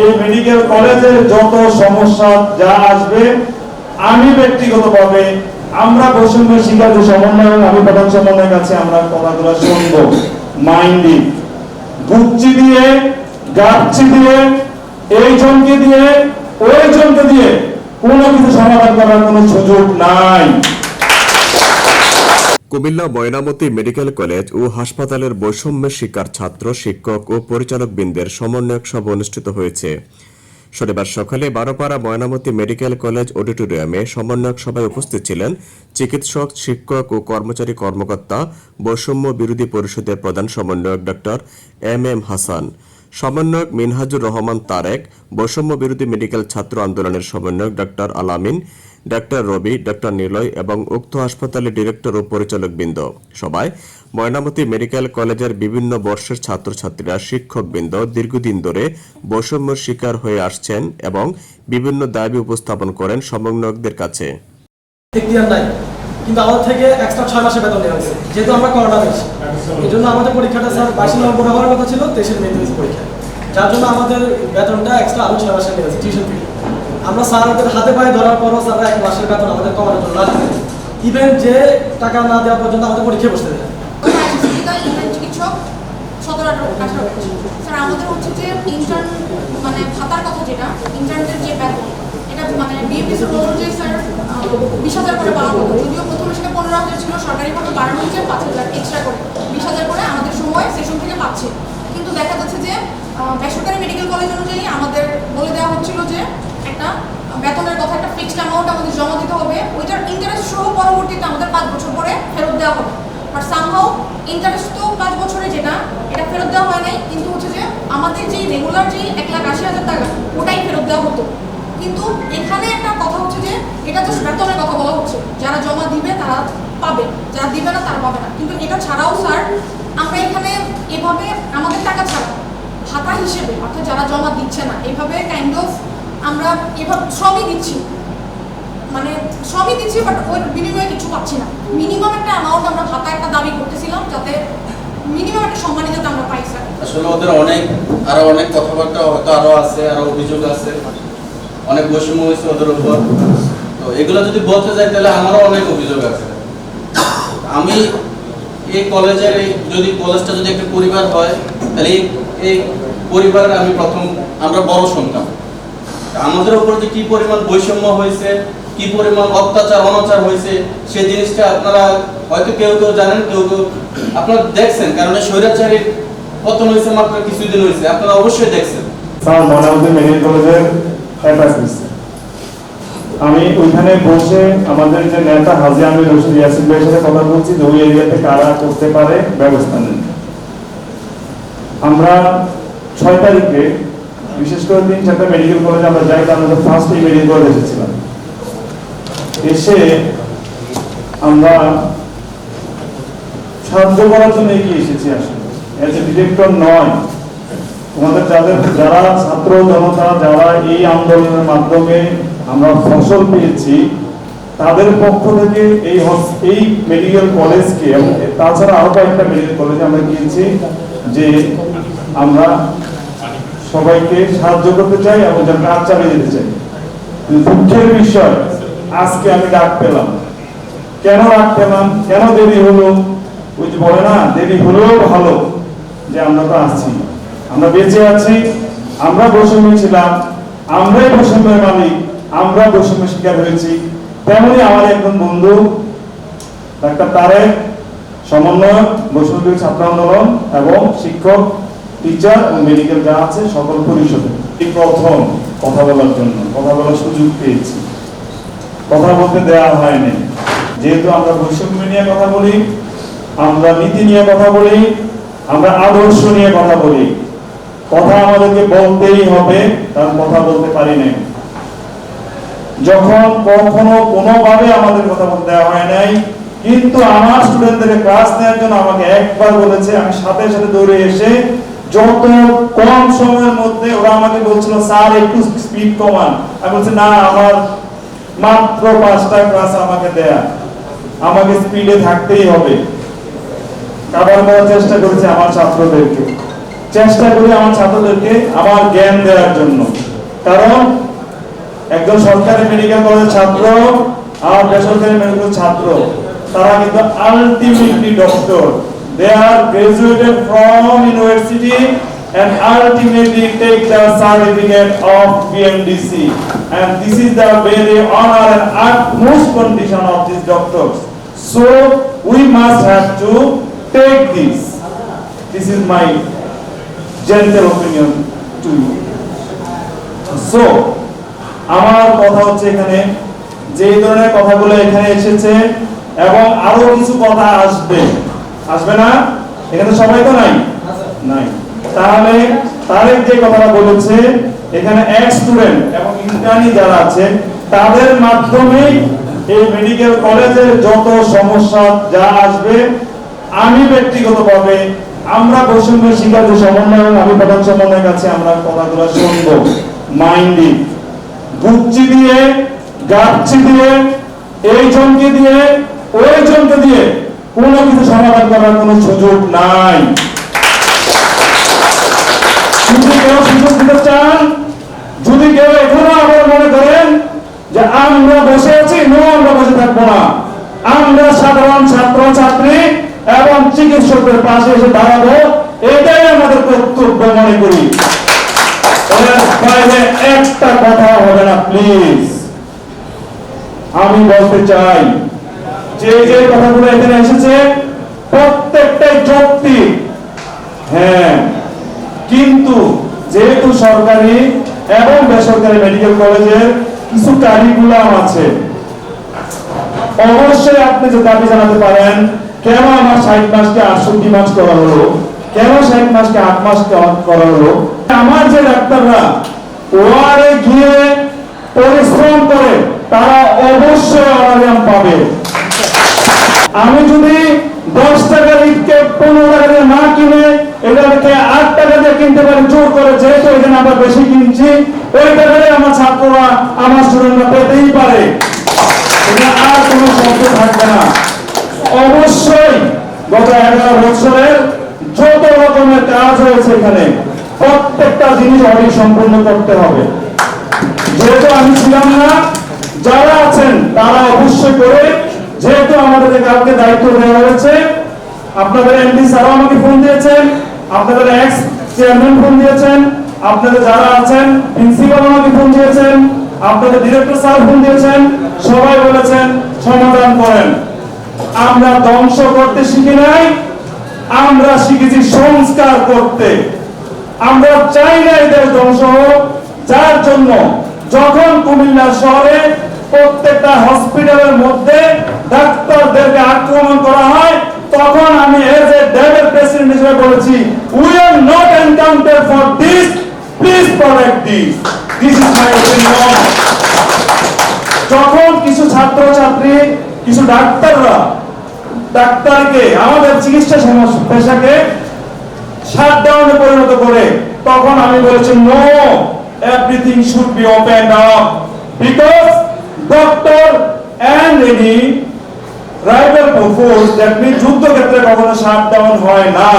এই মেডিকেল কলেজের যত সমস্যা যা আসবে, আমি ব্যক্তিগতভাবে আমরা বৈষম্য শিকার যে সমন্বয় আমি প্রধান সমন্বয়ের কাছে আমরা কথাগুলো শুনব মাইন্ডিং বুচ্চি দিয়ে গাচ্ছি দিয়ে, এই জনকে দিয়ে, ওই জনকে দিয়ে কোনো কিছু সমাধান করার কোনো সুযোগ নাই। কুমিল্লা ময়নামতি মেডিকেল কলেজ ও হাসপাতালের বৈষম্যের শিকার ছাত্র, শিক্ষক ও পরিচালক বৃন্দের সমন্বয়ক সভা অনুষ্ঠিত হয়েছে। শনিবার সকালে বারোপাড়া ময়নামতি মেডিকেল কলেজ অডিটোরিয়ামে সমন্বয়ক সভায় উপস্থিত ছিলেন চিকিৎসক, শিক্ষক ও কর্মচারী কর্মকর্তা, বৈষম্য বিরোধী পরিষদের প্রধান সমন্বয়ক ডক্টর এম এম হাসান, সমন্বয়ক মিনহাজুর রহমান তারেক, বৈষম্য বিরোধী মেডিকেল ছাত্র আন্দোলনের সমন্বয়ক ডক্টর আলামিন ডাক্তার রবি, ডাক্তার নিলয় এবং উক্ত হাসপাতালের ডিরেক্টর ও পরিচালক বৃন্দ সবাই ময়নামতি মেডিকেল কলেজের বিভিন্ন বর্ষের ছাত্রছাত্রীরা শিক্ষকবৃন্দ দীর্ঘদিন ধরে বৈষম্যের শিকার হয়ে আসছেন এবং বিভিন্ন দাবি উপস্থাপন করেন সমন্বয়কদের কাছে। কিন্তু আমাদের থেকে এক্সট্রা ছয় বেতন নেওয়া হয়েছে, যেহেতু আমরা করোনা এই জন্য আমাদের পরীক্ষাটা স্যার বাইশে হওয়ার কথা ছিল মে পরীক্ষা। যার জন্য আমাদের বেতনটা এক্সট্রা আরও ছয় মাসের নেওয়া টিউশন ফি আমরা স্যারদের হাতে পায়ে ধরার পরও স্যাররা এক মাসের বেতন আমাদের কমানোর জন্য রাজি ইভেন যে টাকা না দেওয়া পর্যন্ত আমাদের পরীক্ষা বসতে দেয়। স্যার আমাদের হচ্ছে যে মানে ভাতার কথা যেটা যে এটা মানে স্যার বিশ হাজার করে যদিও প্রথমে পনেরো হাজার ছিল হয়েছে পাঁচ হাজার এক্সট্রা করে বিশ হাজার করে আমাদের সময় থেকে কিন্তু দেখা যাচ্ছে যে বেসরকারি মেডিকেল কলেজ অনুযায়ী আমাদের বলে দেওয়া হচ্ছিল যে একটা বেতনের কথা, একটা ফিক্সড অ্যামাউন্ট আমাদের জমা দিতে হবে, ওইটার ইন্টারেস্ট সহ পরবর্তীতে আমাদের পাঁচ বছর পরে ফেরত দেওয়া হবে। বাট সামহাও ইন্টারেস্ট তো পাঁচ বছরে যেটা, এটা ফেরত দেওয়া হয় নাই, কিন্তু হচ্ছে যে আমাদের যেই রেগুলার যেই এক লাখ আশি হাজার টাকা, ওটাই ফেরত দেওয়া হতো। কিন্তু এখানে একটা কথা হচ্ছে যে, এটা তো বেতনের কথা বলা হচ্ছে, যারা জমা দিবে তারা পাবে, যারা দিবে না তারা পাবে না। কিন্তু এটা ছাড়াও, স্যার, আমরা এখানে এভাবে আমাদের টাকা ছাড়া, ভাতা হিসেবে, অর্থাৎ যারা জমা দিচ্ছে না, এভাবে কাইন্ড অফ আমরা এভাবে সবই দিচ্ছি। মানে সবই দিচ্ছি বাট ওই বিনিময়ে কিছু পাচ্ছি না। মিনিমাম একটা অ্যামাউন্ট আমরা ভাতা একটা দাবি করতেছিলাম যাতে মিনিমাম একটা সম্মানিত যাতে আমরা পাই স্যার আসলে ওদের অনেক, আরও অনেক কথাবার্তা হয়তো আরও আছে, আরও অভিযোগ আছে। অনেক বৈষম্য হয়েছে ওদের উপর। তো এগুলো যদি বলতে যাই, তাহলে আমারও অনেক অভিযোগ আছে। আমি এই কলেজের যদি কলেজটা যদি একটা পরিবার হয়, তাহলে এই পরিবারের আমি প্রথম, আমরা বড় তা আমাদের উপর যে কি পরিমাণ বৈষম্য হয়েছে, কি পরিমাণ অত্যাচার, অনাচার হয়েছে সেই জিনিসটা আপনারা হয়তো কেউ কেউ জানেন, কেউ কেউ আপনারা দেখছেন, কারণ স্বৈরাচারীর পতন হয়েছে মাত্র কিছুদিন হয়েছে, আপনারা অবশ্যই দেখছেন। আমি ওইখানে বসে আমাদের যে নেতা হাজি আমির রশিদ ইয়াসিন ভাইয়ের সাথে কথা বলছি, যে ওই এরিয়াতে কারা করতে পারে, ব্যবস্থা নেন। আমরা ছয় তারিখে বিশেষ করে তিন চারটা মেডিকেল কলেজে আমরা যাই, তার মধ্যে ফার্স্ট এই মেডিকেল কলেজ এসেছিলাম। এসে আমরা সাহায্য করার জন্য এগিয়ে এসেছি আসলে। এজ এ ডিরেক্টর নয়, তোমাদের যাদের, যারা ছাত্র জনতা, যারা এই আন্দোলনের মাধ্যমে আমরা ফসল পেয়েছি, তাদের পক্ষ থেকে এই এই মেডিকেল কলেজকে এবং তাছাড়া আরও কয়েকটা মেডিকেল কলেজে আমরা গিয়েছি, যে আমরা সবাইকে সাহায্য করতে চাই এবং যেন কাজ চালিয়ে যেতে চাই। দুঃখের বিষয়, আজকে আমি ডাক পেলাম। কেন ডাক পেলাম? কেন দেরি হলো? ওই যে বলে না, দেরি হলেও ভালো যে আমরা তো আসছি আমরা বেঁচে আছি, আমরা বৈষম্য ছিলাম, আমরাই বৈষম্যের মালিক, আমরা বৈষম্য শিকার হয়েছি। তেমনি আমার একজন বন্ধু, ডাক্তার তারেক সমন্বয় বৈষম্য ছাত্র আন্দোলন এবং শিক্ষক টিচার ও মেডিকেল যা আছে, সকল পরিষদে এই প্রথম কথা বলার জন্য, কথা বলার সুযোগ পেয়েছি। কথা বলতে দেওয়া হয়নি। যেহেতু আমরা বৈষম্য নিয়ে কথা বলি, আমরা নীতি নিয়ে কথা বলি, আমরা আদর্শ নিয়ে কথা বলি, কথা আমাদেরকে বলতেই হবে, তার কথা বলতে পারি নাই। যখন কখনো কোনোভাবে আমাদের কথা বলতে দেওয়া হয় নাই, কিন্তু আমার স্টুডেন্টদের ক্লাস নেওয়ার জন্য আমাকে একবার বলেছে, আমি সাথে সাথে দৌড়ে এসে যত কম সময়ের মধ্যে ওরা আমাকে বলছিল, স্যার, একটু স্পিড কমান। আমি বলছি, না, আমার মাত্র পাঁচটা ক্লাস আমাকে দেয়া। আমাকে স্পিডে থাকতেই হবে। কাবার করার চেষ্টা করেছে আমার ছাত্রদেরকে। চেষ্টা করি আমার ছাত্রদেরকে আমার জ্ঞান দেওয়ার জন্য। কারণ একজন সরকারি মেডিকেল কলেজের ছাত্র আর বেসরকারি মেডিকেল ছাত্র, তারা কিন্তু ultimately doctor they are graduated from university and ultimately take the certificate of BMDC and this is the very honor and utmost condition of these doctors so we must have to take this this is my gentle opinion to you so আমার কথা হচ্ছে এখানে যে ধরনের কথাগুলো এখানে এসেছে এবং আরও কিছু কথা আসবে আসবে না? এখানে সবাই তো নাই? নাই। তাহলে তারেক যে কথাটা বলেছে, এখানে এক স্টুডেন্ট এবং ইন্টার্নি যারা আছে তাদের মাধ্যমেই এই মেডিকেল কলেজের যত সমস্যা যা আসবে, আমি ব্যক্তিগতভাবে আমরা বৈষম্য শিকার যে সমন্বয় আমি প্রধান সমন্বয়ের কাছে আমরা কথাগুলো শুনব মাইন্ডি গুচ্ছি দিয়ে গাচ্ছি দিয়ে, এই জনকে দিয়ে, ওই জনকে দিয়ে কোনো কিছু সমাধান করার কোনো সুযোগ নাই। যদি কেউ এখনও আবার মনে করেন যে আমরা বসে আছি, নো, আমরা বসে থাকব না। আমরা সাধারণ ছাত্র, ছাত্রী এবং চিকিৎসকের পাশে এসে দাঁড়াবো, এটাই আমাদের কর্তব্য মনে করি। একটা কথা হবে না, প্লিজ। আমি বলতে চাই যে যে কথাগুলো এখানে এসেছে প্রত্যেকটাই যৌক্তিক হ্যাঁ। কিন্তু যেহেতু সরকারি এবং বেসরকারি মেডিকেল কলেজের কিছু কারিকুলাম আছে, অবশ্যই আপনি যে দাবি জানাতে পারেন, কেন আমার ষাট মাসকে আটষট্টি মাস করা হলো? কেন ষাট মাসকে আট মাস করা হলো? আমার যে ডাক্তাররা ওয়ারে গিয়ে পরিশ্রম করে, তারা অবশ্যই অনারিয়াম পাবে। আমি যদি দশ টাকার ইটকে পনেরো টাকা দিয়ে না কিনে এটাকে আট টাকা দিয়ে কিনতে পারি, জোর করে যেহেতু এখানে আমরা বেশি কিনছি, ওই টাকায় আমার ছাত্ররা, আমার স্টুডেন্টরা পেতেই পারে। আর কোনো শব্দ থাকবে না। অবশ্যই গত এগারো বছরের যত রকমের কাজ হয়েছে এখানে, প্রত্যেকটা জিনিস অডিট সম্পূর্ণ করতে হবে। যেহেতু আমি ছিলাম না, যারা আছেন, তারা অবশ্যই করে যেহেতু আমাদের কাউকে দায়িত্ব দেওয়া হয়েছে, আপনাদের এমডি স্যারও আমাকে ফোন দিয়েছেন, আপনাদের এক্স চেয়ারম্যান ফোন দিয়েছেন, আপনাদের যারা আছেন প্রিন্সিপাল আমাকে ফোন দিয়েছেন, আপনাদের ডিরেক্টর স্যার ফোন দিয়েছেন, সবাই বলেছেন সমাধান করেন। আমরা ধ্বংস করতে শিখি নাই, আমরা শিখেছি সংস্কার করতে। আমরা চাই না এদের ধ্বংস হোক, যার জন্য যখন কুমিল্লা শহরে প্রত্যেকটা হসপিটালের মধ্যে ডাক্তারদেরকে আক্রমণ করা হয়। তখন আমি এজ এ ডেভেল প্রেসিডেন্ট হিসেবে বলেছি we are not encounter for this please protect this this is my opinion যখন কিছু ছাত্র ছাত্রী কিছু ডাক্তাররা ডাক্তারকে আমাদের চিকিৎসা সমস্যা পেশাকে শাটডাউনে পরিণত করে, তখন আমি বলেছি no everything should be open up because doctor and any rival force that mean যুদ্ধক্ষেত্রে কখনো শাটডাউন হয় না।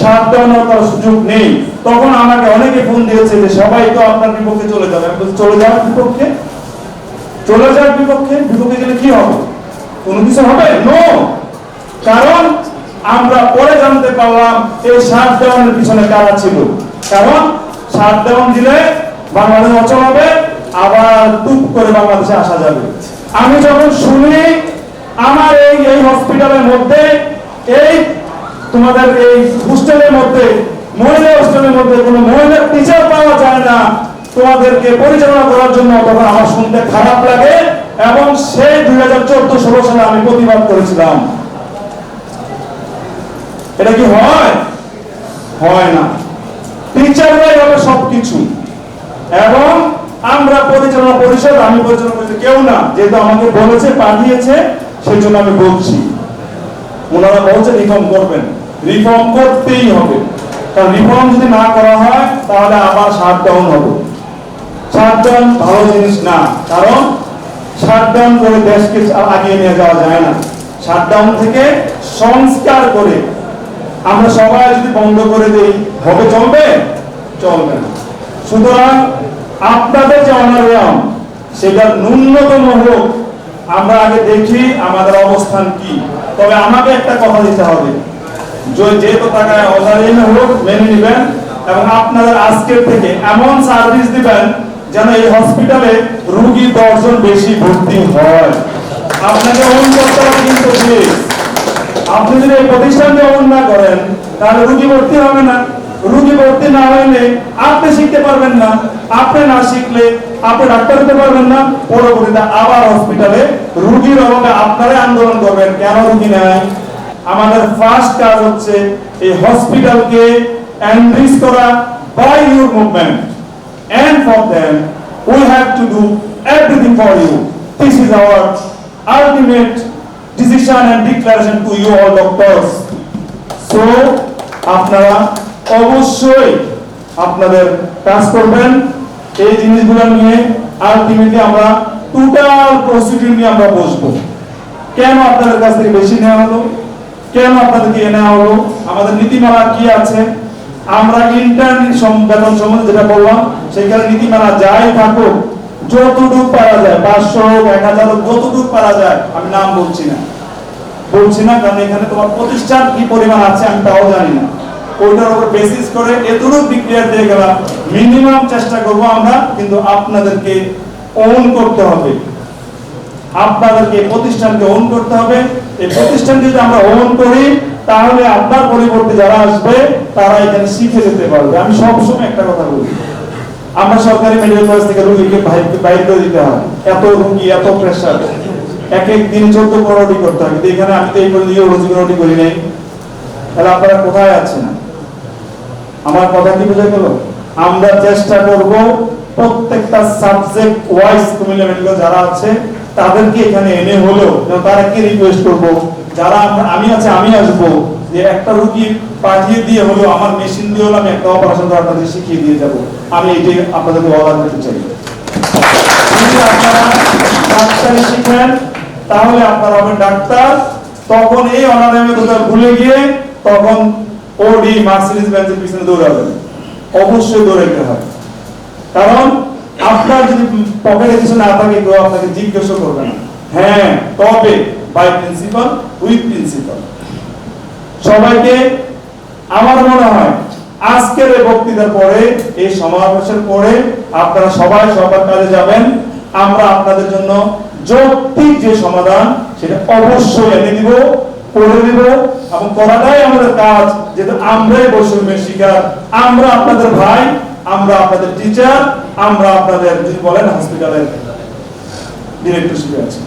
শাটডাউন করার সুযোগ নেই। তখন আমাকে অনেকে ফোন দিয়েছে যে সবাই তো আপনার বিপক্ষে চলে যাবে। আমি বলছি, চলে যাওয়ার বিপক্ষে? চলে যাওয়ার বিপক্ষে? বিপক্ষে গেলে কি হবে? কোনো কিছু হবে? নো কারণ আমরা পরে জানতে পারলাম এই শাটডাউনের পিছনে কারা ছিল। কারণ শাটডাউন দিলে বাংলাদেশ অচল হবে। আবার টুপ করে বাংলাদেশে আসা যাবে। আমি যখন শুনি আমার এই এই হসপিটালের মধ্যে, এই তোমাদের এই হোস্টেলের মধ্যে, মহিলা হোস্টেলের মধ্যে কোনো মহিলা টিচার পাওয়া যায় না, তোমাদেরকে পরিচালনা করার জন্য তখন আমার শুনতে খারাপ লাগে, এবং সেই দুই হাজার চোদ্দ, ষোলো সালে আমি প্রতিবাদ করেছিলাম। এটা কি হয়? হয় না। টিচাররাই হবে সবকিছু। এবং আমরা পরিচালনা পরিষদ, আমি পরিচালনা পরিষদ কেউ না। যেহেতু আমাকে বলেছে, পাঠিয়েছে সেই জন্য আমি বলছি। ওনারা বলছে রিফর্ম করবেন। রিফর্ম করতেই হবে। কারণ রিফর্ম যদি না করা হয়, তাহলে আবার শাটডাউন হবে। শাটডাউন ভালো জিনিস না। কারণ শাটডাউন করে দেশকে আগিয়ে নিয়ে যাওয়া যায় না। শাটডাউন থেকে সংস্কার করে আমরা সবাই যদি বন্ধ করে দেই, হবে চলবে? চলবে না। সুতরাং আপনাদের যে অনারিয়াম সেটা ন্যূনতম হোক, আমরা আগে দেখি আমাদের অবস্থান কি। তবে আমাকে একটা কথা দিতে হবে। যে- টাকায় অনারিয়াম হোক, মেনে নেবেন এবং আপনাদের আজকের থেকে এমন সার্ভিস দিবেন যেন এই হসপিটালে রুগী দশজন বেশি ভর্তি হয়। আপনাকে অনুরোধ করতে হবে কিন্তু আপনি যদি এই প্রতিষ্ঠানকে অন না করেন, তাহলে রুগী ভর্তি হবে না। রুগী ভর্তি না হইলে আপনি শিখতে পারবেন না, আপনি না শিখলে আপনি ডাক্তার হতে পারবেন না। পরবর্তীতে আবার হসপিটালে রুগীর অভাবে আপনারাই আন্দোলন করবেন। কেন রুগী নাই? আমাদের ফার্স্ট কাজ হচ্ছে এই হসপিটালকে এনরিচ করা by your movement and for them we have to do everything for you. This is our ultimate decision and declaration to you all doctors. So, আপনারা অবশ্যই আপনাদের কাজ করবেন। এই জিনিসগুলো নিয়ে আলটিমেটলি আমরা টোটাল প্রসিডিউর নিয়ে আমরা বসবো। কেন আপনাদের কাছ থেকে বেশি নেওয়া হলো? কেন আপনাদেরকে এ নেওয়া হলো? আমাদের নীতিমালা কি আছে? আমরা ইন্টার্ন বেতন সম্বন্ধে যেটা বললাম, সেখানে নীতিমালা যাই থাকুক যতটুকু পারা যায়, পাঁচশো হোক এক হাজার হোক যতটুকু পারা যায়, আমি নাম বলছি না। বলছি না, কারণ এখানে তোমার প্রতিষ্ঠান কি পরিমাণ আছে আমি তাও জানি না। ওইটার উপর বেসিস করে এতটুকু দিয়ে গেলাম মিনিমাম চেষ্টা করব আমরা, কিন্তু আপনাদেরকে করতে হবে। আপনাদেরকে প্রতিষ্ঠানকে করতে হবে। এই যদি আমরা করি, তাহলে আপনার পরিবর্তে যারা আসবে, তারা এখানে শিখে যেতে পারবে। আমি সবসময় একটা কথা বলি। আমরা সরকারি মেডিকেল কলেজ থেকে রোগীকে বাইর- করে দিতে হয়। এত রোগী, এত প্রেশার এক এক দিন চোদ্দ করতে হয়। কিন্তু এখানে আমি তো এই নিয়ে করি নাই তাহলে আপনারা কোথায় আছেন? আমার কথা কি বুঝে গেল আমরা চেষ্টা করব প্রত্যেকটা সাবজেক্ট ওয়াইজ কুমিল্লা মেডিকেল যারা আছে, তাদেরকে এখানে এনে হলেও তারা কি রিকোয়েস্ট করব? যারা আমি আছে, আমি আসব। যে একটা রুগী পাঠিয়ে দিয়ে হলেও আমার মেশিন দিয়ে হলো আমি একটা অপারেশন করে আপনাদের শিখিয়ে দিয়ে যাব। আমি এটাই আপনাদেরকে অর্ডার করতে চাই। আপনারা ডাক্তারি শিখেন, তাহলে আপনারা হবেন ডাক্তার। তখন এই অনারামের কথা ভুলে গিয়ে তখন ওডি মার্সিডিজ বেঞ্চের পিছনে দৌড়াবেন। অবশ্যই দৌড়াইতে হয় কারণ আপনার যদি পকেটে কিছু না থাকে, কেউ আপনাকে জিজ্ঞাসা করবে না। হ্যাঁ তবে বাই প্রিন্সিপাল উইথ প্রিন্সিপাল সবাইকে আমার মনে হয়, আজকের এই বক্তৃতার পরে, এই সমাবেশের পরে আপনারা সবাই সবার কাজে যাবেন। আমরা আপনাদের জন্য যৌক্তিক যে সমাধান, সেটা অবশ্যই এনে দিব। করে দিব এবং করাটাই আমাদের কাজ, যেহেতু আমরাই বৈষম্যের শিকার। আমরা আপনাদের ভাই, আমরা আপনাদের টিচার আমরা আপনাদের যদি বলেন হসপিটালের ডিরেক্টরশিপে আছি।